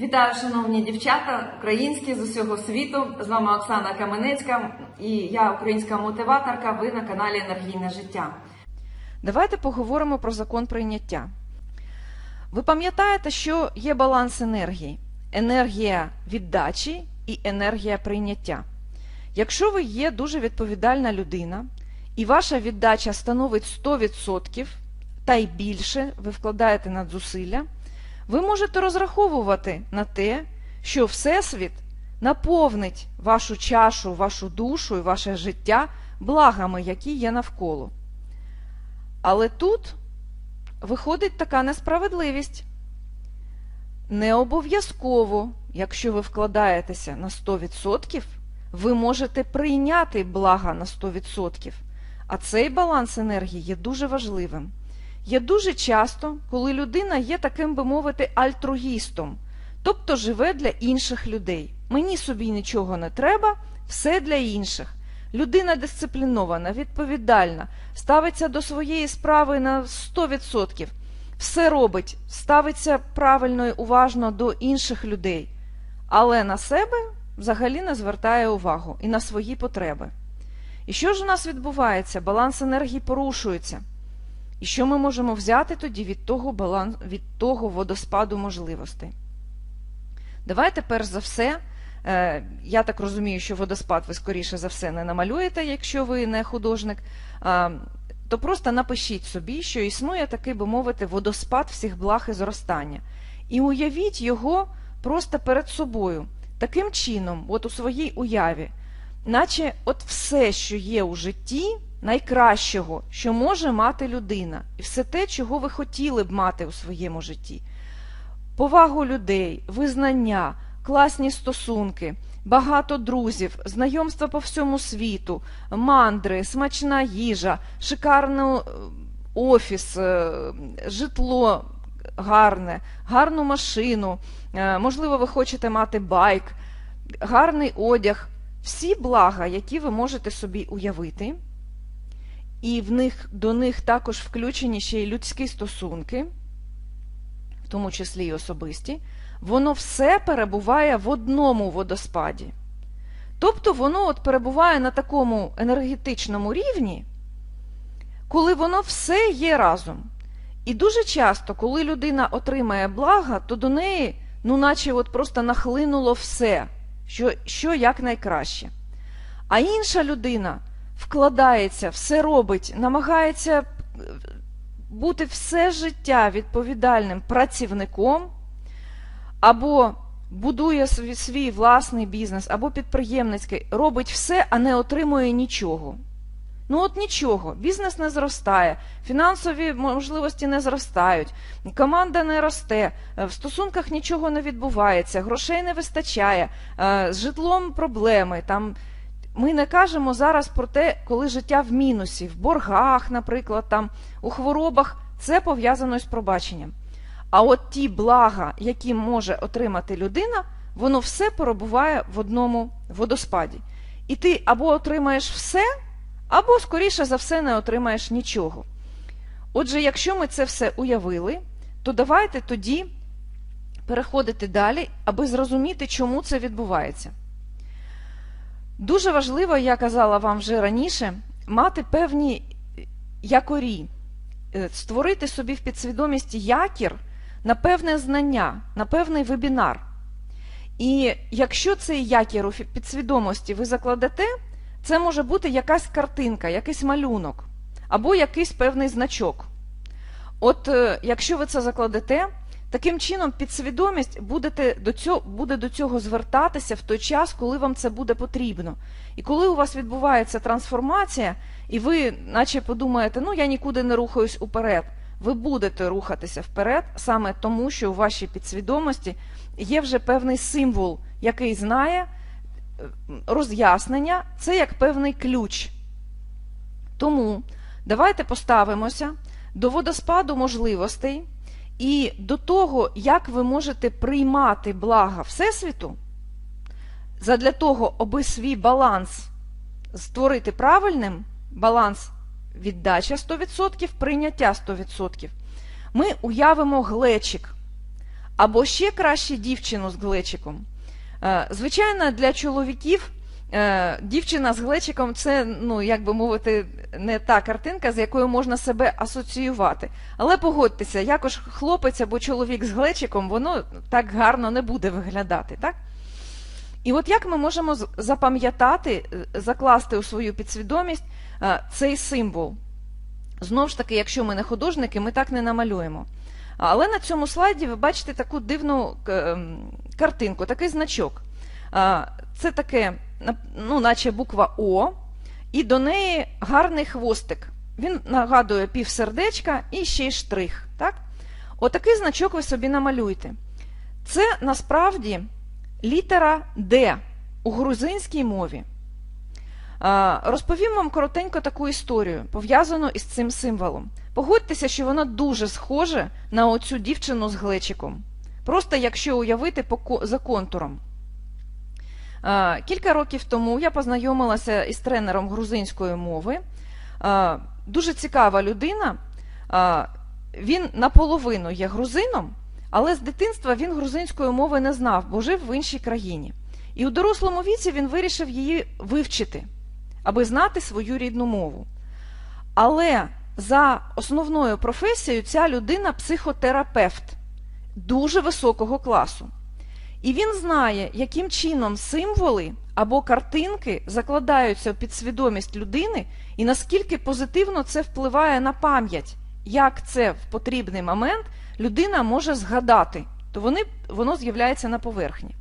Вітаю, шановні дівчата, українські з усього світу. З вами Оксана Каменецька і я українська мотиваторка. Ви на каналі Енергійне життя. Давайте поговоримо про закон прийняття. Ви пам'ятаєте, що є баланс енергії: енергія віддачі і енергія прийняття. Якщо ви є дуже відповідальна людина, і ваша віддача становить 100% та й більше, ви вкладаєте надзусилля, ви можете розраховувати на те, що Всесвіт наповнить вашу чашу, вашу душу і ваше життя благами, які є навколо. Але тут виходить така несправедливість. Не обов'язково, якщо ви вкладаєтеся на 100%, ви можете прийняти блага на 100%. А цей баланс енергії є дуже важливим. Є дуже часто, коли людина є таким би мовити альтруїстом, тобто живе для інших людей. Мені собі нічого не треба, все для інших. Людина дисциплінована, відповідальна, ставиться до своєї справи на 100%, все робить, ставиться правильно і уважно до інших людей, але на себе взагалі не звертає увагу і на свої потреби. І що ж у нас відбувається? Баланс енергії порушується. І що ми можемо взяти тоді від того, баланс, від того водоспаду можливостей? Давайте перш за все. Е, Я так розумію, що водоспад ви скоріше за все не намалюєте, якщо ви не художник, то просто напишіть собі, що існує такий, би мовити, водоспад всіх благ і зростання. І уявіть його просто перед собою, таким чином, от у своїй уяві, наче от все, що є у житті, найкращого, що може мати людина, і все те, чого ви хотіли б мати у своєму житті. Повагу людей, визнання класні стосунки, багато друзів, знайомства по всьому світу, мандри, смачна їжа, шикарний офіс, е, житло гарне, гарну машину, е, можливо, ви хочете мати байк, гарний одяг, всі блага, які ви можете собі уявити. І в них, до них також включені ще й людські стосунки, в тому числі й особисті воно все перебуває в одному водоспаді. Тобто воно от перебуває на такому енергетичному рівні, коли воно все є разом. І дуже часто, коли людина отримає блага, то до неї, ну наче от просто нахлинуло все, що, що якнайкраще. А інша людина вкладається, все робить, намагається бути все життя відповідальним працівником або будує свій, свій власний бізнес, або підприємницький, робить все, а не отримує нічого. Ну от нічого, бізнес не зростає, фінансові можливості не зростають, команда не росте, в стосунках нічого не відбувається, грошей не вистачає, з житлом проблеми. Там Ми не кажемо зараз про те, коли життя в мінусі, в боргах, наприклад, там, у хворобах, це пов'язано з пробаченням. А от ті блага, які може отримати людина, воно все перебуває в одному водоспаді. І ти або отримаєш все, або, скоріше за все, не отримаєш нічого. Отже, якщо ми це все уявили, то давайте тоді переходити далі, аби зрозуміти, чому це відбувається. Дуже важливо, я казала вам вже раніше, мати певні якорі, створити собі в підсвідомості якір на певне знання, на певний вебінар. І якщо цей якір у підсвідомості ви закладете, це може бути якась картинка, якийсь малюнок або якийсь певний значок. От якщо ви це закладете, таким чином підсвідомість будете до цього, буде до цього звертатися в той час, коли вам це буде потрібно. І коли у вас відбувається трансформація, і ви наче подумаєте, ну я нікуди не рухаюсь уперед ви будете рухатися вперед саме тому, що у вашій підсвідомості є вже певний символ, який знає роз'яснення, це як певний ключ. Тому давайте поставимося до водоспаду можливостей і до того, як ви можете приймати блага Всесвіту, задля того, аби свій баланс створити правильним баланс віддача 100%, прийняття 100%. Ми уявимо глечик. або ще краще дівчину з глечиком. Е, Звичайно, для чоловіків дівчина з глечиком це, ну, як би мовити, не та картинка, з якою можна себе асоціювати. Але погодьтеся, якось хлопець або чоловік з глечиком, воно так гарно не буде виглядати, так? І от як ми можемо запам'ятати, е, закласти у свою підсвідомість е, цей символ? Знову ж таки, якщо ми не художники, ми так не намалюємо. Але на цьому слайді ви бачите таку дивну ем, картинку, такий значок. Це таке, ну, наче буква О, і до неї гарний хвостик. Він нагадує півсердечка і ще й штрих. Так? Отакий значок ви собі намалюйте. Це насправді літера Д у грузинській мові. Розповім вам коротенько таку історію, пов'язану із цим символом. Погодьтеся, що воно дуже схоже на оцю дівчину з глечиком. Просто якщо уявити за контуром. Кілька років тому я познайомилася із тренером грузинської мови. Дуже цікава людина. Він наполовину є грузином, але з дитинства він грузинської мови не знав, бо жив в іншій країні. І у дорослому віці він вирішив її вивчити, аби знати свою рідну мову. Але за основною професією ця людина психотерапевт дуже високого класу. І він знає, яким чином символи або картинки закладаються в підсвідомість людини, і наскільки позитивно це впливає на пам'ять, як це в потрібний момент людина може згадати, то вони, воно з'являється на поверхні.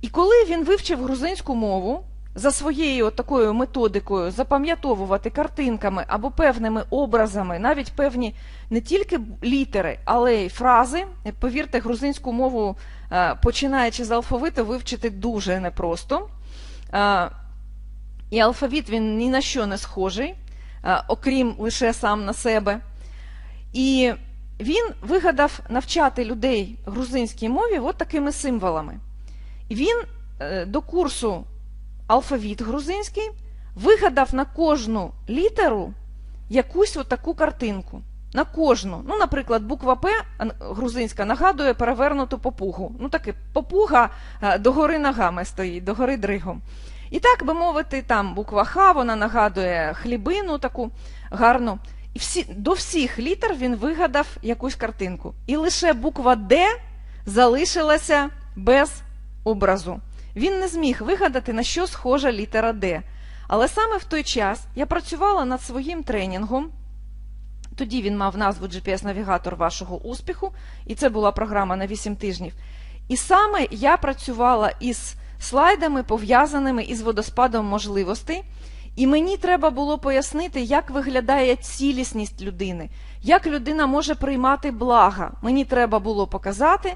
І коли він вивчив грузинську мову за своєю такою методикою запам'ятовувати картинками або певними образами, навіть певні не тільки літери, але й фрази. Повірте, грузинську мову, е, починаючи з алфавиту, вивчити дуже непросто. Е, І алфавіт він ні на що не схожий, е, окрім лише сам на себе. І він вигадав навчати людей грузинській мові от такими символами. Він до курсу алфавіт грузинський вигадав на кожну літеру якусь отаку картинку. На кожну. Ну, наприклад, буква П грузинська нагадує перевернуту попугу. Ну, таки попуга е, догори ногами стоїть, догори дригом. І так би мовити, там буква Х, вона нагадує хлібину таку гарну. І всі, до всіх літер він вигадав якусь картинку. І лише буква Д залишилася без образу. Він не зміг вигадати, на що схожа літера Д. Але саме в той час я працювала над своїм тренінгом. Тоді він мав назву GPS-навігатор вашого успіху, і це була програма на 8 тижнів. І саме я працювала із слайдами, пов'язаними із водоспадом можливостей, і мені треба було пояснити, як виглядає цілісність людини, як людина може приймати блага. Мені треба було показати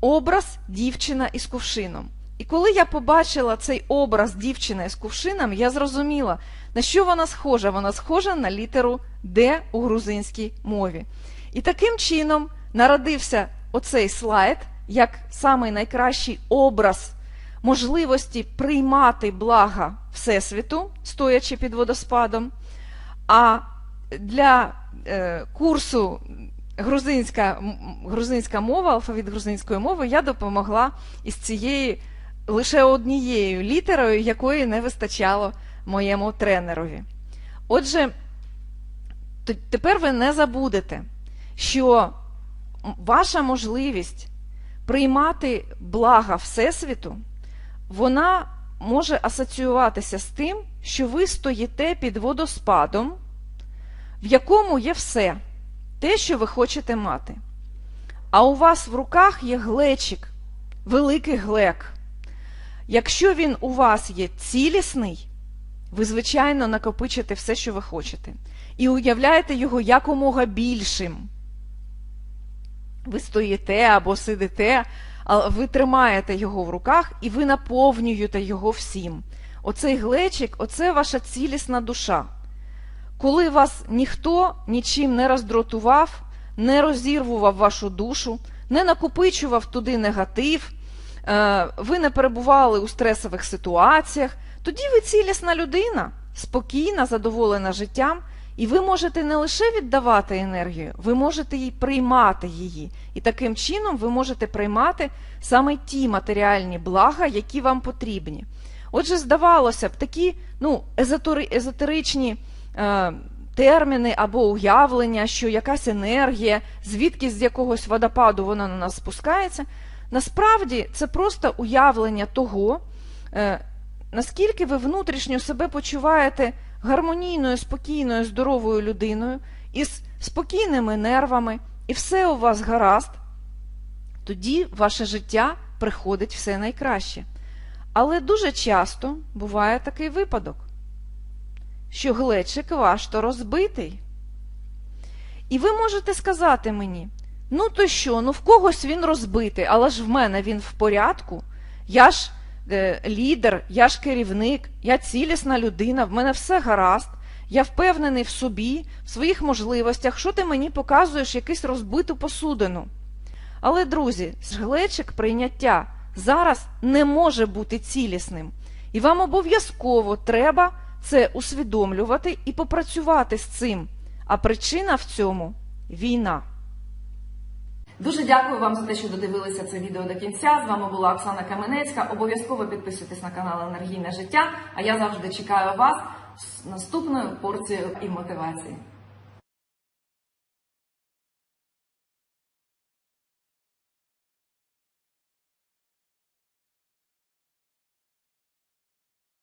образ дівчина із кувшином. І коли я побачила цей образ дівчини з кувшином, я зрозуміла, на що вона схожа. Вона схожа на літеру Д у грузинській мові. І таким чином народився оцей слайд як самий найкращий образ можливості приймати блага Всесвіту, стоячи під водоспадом. А для е, курсу грузинська, грузинська мова, алфавіт грузинської мови, я допомогла із цією лише однією літерою, якої не вистачало моєму тренерові. Отже, тепер ви не забудете, що ваша можливість приймати блага Всесвіту, вона може асоціюватися з тим, що ви стоїте під водоспадом, в якому є все, те, що ви хочете мати. А у вас в руках є глечик, великий глек. Якщо він у вас є цілісний, ви, звичайно, накопичите все, що ви хочете, і уявляєте його якомога більшим. Ви стоїте або сидите, але ви тримаєте його в руках і ви наповнюєте його всім. Оцей глечик оце ваша цілісна душа. Коли вас ніхто нічим не роздратував, не розірвував вашу душу, не накопичував туди негатив, ви не перебували у стресових ситуаціях, тоді ви цілісна людина, спокійна, задоволена життям, І ви можете не лише віддавати енергію, ви можете і приймати її. І таким чином ви можете приймати саме ті матеріальні блага, які вам потрібні. Отже, здавалося б, такі ну, езотеричні е, терміни або уявлення, що якась енергія, звідки з якогось водопаду вона на нас спускається. Насправді це просто уявлення того, е, наскільки ви внутрішньо себе почуваєте гармонійною, спокійною, здоровою людиною, із спокійними нервами, і все у вас гаразд, тоді ваше життя приходить все найкраще. Але дуже часто буває такий випадок, що глечик ваш то розбитий. І ви можете сказати мені, ну то що, ну в когось він розбитий, але ж в мене він в порядку. Я ж е, лідер, я ж керівник, я цілісна людина, в мене все гаразд, я впевнений в собі, в своїх можливостях, що ти мені показуєш якусь розбиту посудину. Але, друзі, глечик прийняття зараз не може бути цілісним. І вам обов'язково треба це усвідомлювати і попрацювати з цим. А причина в цьому війна. Дуже дякую вам за те, що додивилися це відео до кінця. З вами була Оксана Каменецька. Обов'язково підписуйтесь на канал Енергійне життя. А я завжди чекаю вас з наступною порцією і мотивації.